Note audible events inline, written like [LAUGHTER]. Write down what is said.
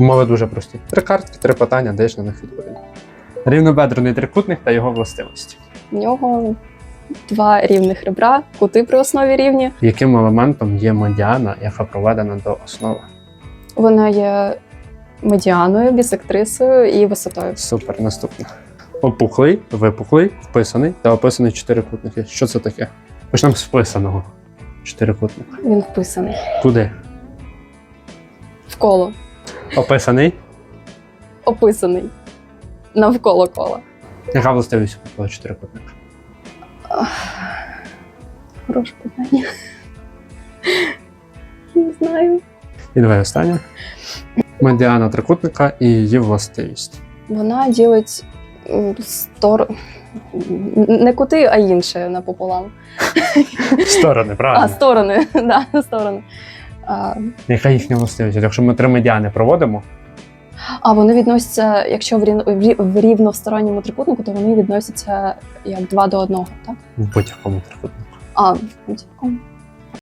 Умови дуже прості. Три картки, три питання, даєш на них відповідь. Рівнобедрений трикутник та його властивості. В нього два рівних ребра, кути при основі рівні. Яким елементом є медіана, яка проведена до основи? Вона є медіаною, бісектрисою і висотою. Супер, наступне. Опухлий, випуклий, вписаний та описаний чотирикутники. Що це таке? Почнемо з вписаного. Чотирикутника. Він вписаний Куди? в коло, Описаний. описаний навколо кола. Яка властивість такого чотирикутника? Хороше питання. Не знаю. І давай останнє. Медіана трикутника і її властивість. Вона ділить стор... не кути, а інше напополам. Сторони, А, правильно? сторони. [LAUGHS] да, сторони. А, Яка їхня властивість? Якщо ми три медіани проводимо, а вони відносяться, якщо в, рів... в рів- в рівносторонньому трикутнику, то вони відносяться як два до одного, так? в будь-якому трикутнику. А, в будь-якому.